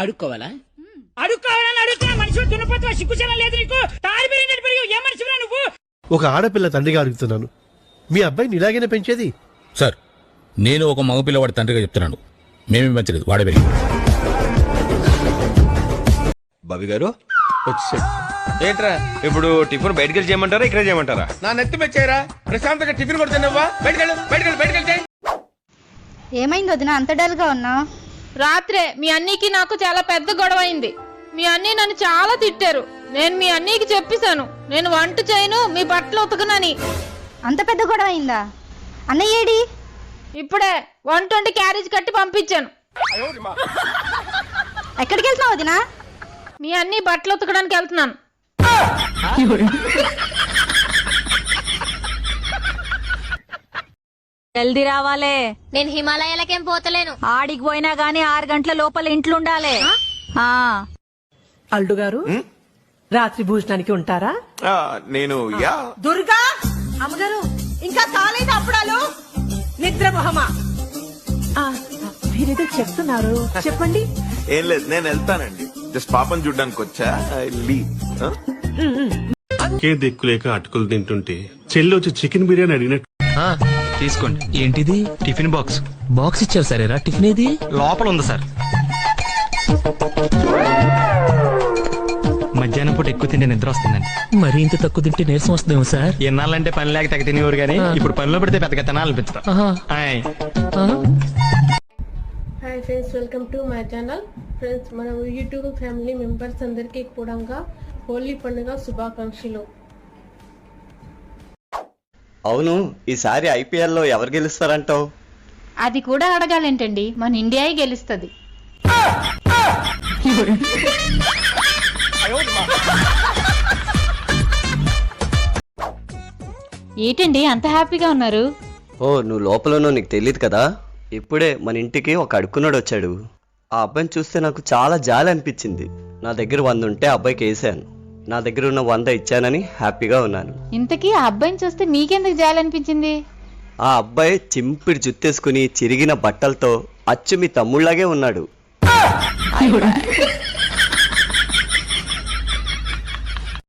అడుక్కోవాలా? అడుక్కోవాలని అడుగుతున్నా మనిషి దున్నపోతున్నా సిగ్గుచనం లేదు నీకు? తాడి పెరిగినట్టు పెరిగి ఏ మనిషిరా నువ్వు? ఒక ఆడపిల్ల తండ్రిగా అడుగుతున్నాను. మీ అబ్బాయిని ఇలాగైనా పెంచేది? సార్ నేను ఒక మగపిల్లవాడి తండ్రిగా చెప్తున్నాను. మేమేం పెంచలేదు వాడే పెరిగి బాబీ గారు ఏంట్రా ఇప్పుడు టిఫిన్ బయటకు వెళ్ళి చేయమంటారా ఇక్కడ చేయమంటారా? నా నెత్తి మెచ్చారా ప్రశాంతంగా టిఫిన్ కూడా తినవ్వా బయటకెళ్ళు బయటకెళ్ళు బయటకెళ్తే? ఏమైంది వదిన అంత డల్గా ఉన్నా రాత్రే మీ అన్నీకి నాకు చాలా పెద్ద గొడవ అయింది మీ అన్నీ నన్ను చాలా తిట్టారు. నేను మీ అన్నీకి చెప్పేశాను. నేను వంట చేయను మీ బట్టలు ఉతకనని. అంత పెద్ద గొడవ అయిందా అన్నయ్య ఏడి? ఇప్పుడే వంట వండి క్యారేజ్ కట్టి పంపించాను. ఎక్కడికి వెళ్తున్నావు వదినా? మీ అన్నీ బట్టలు ఉతకడానికి వెళ్తున్నాను. జల్దీ రావాలే. నేను హిమాలయాలకేం పోతలేను. ఆడికి పోయినా గానీ ఆరు గంటల లోపల ఇంట్లో ఉండాలి ఆ. అల్లు గారు రాత్రి భోజనానికి ఉంటారా? నేను యా. దుర్గా! అమ్మగారు ఇంకా కాలేదు అప్పుడాలు నిద్ర మొహమా? ఆ, మీరేదో చెప్తున్నారు. చెప్పండి. ఏం లేదు నేను వెళ్తానండి. జస్ట్ పాపం చూడడానికి వచ్చా ఇంకే దిక్కులేక అటుకులు తింటుంటే చెల్లి వచ్చి చికెన్ బిర్యానీ అడిగినట్టు. తీసుకోండి. ఏంటిది? Tiffin box. బాక్స్ ఇచ్చారు సరేరా టిఫిన్ ఏది? లోపల ఉంది సార్. మధ్యాహ్నం పూట ఎక్కువ తింటే నిద్ర వస్తుందండి. మరి ఇంత తక్కువ తింటే నీరసం వస్తుందేమో సార్? ఎన్నాళ్ళంటే పని లేక తెగ తినేవారు కానీ ఇప్పుడు పనిలో పెడితే పెద్దగా తినాలనిపించడం. Hi friends welcome to my channel. Friends మన యూట్యూబ్ ఫ్యామిలీ మెంబర్స్ అందరికీ కూడా హోలీ పండుగ శుభాకాంక్షలు. అవును ఈసారి ఐపీఎల్లో ఎవరు గెలుస్తారంటావు? అది కూడా అడగాలేంటండి మన ఇండియాయే గెలుస్తుంది. ఏంటండి అంత హ్యాపీగా ఉన్నారు? ఓ నువ్వు లోపలనో నీకు తెలియదు కదా? ఇప్పుడే మన ఇంటికి ఒక అడుక్కున్నాడు వచ్చాడు. ఆ అబ్బాయిని చూస్తే నాకు చాలా జాలి అనిపించింది. నా దగ్గర వంద ఉంటే ఆ అబ్బాయికి వేసాను. నా దగ్గర ఉన్న వంద ఇచ్చానని హ్యాపీగా ఉన్నాను. ఇంతకీ ఆ అబ్బాయిని చూస్తే మీకెందుకు జాలనిపించింది? ఆ అబ్బాయి చింపిడి జుత్తేసుకుని చిరిగిన బట్టలతో అచ్చు మీ తమ్ముళ్ళాగే ఉన్నాడు.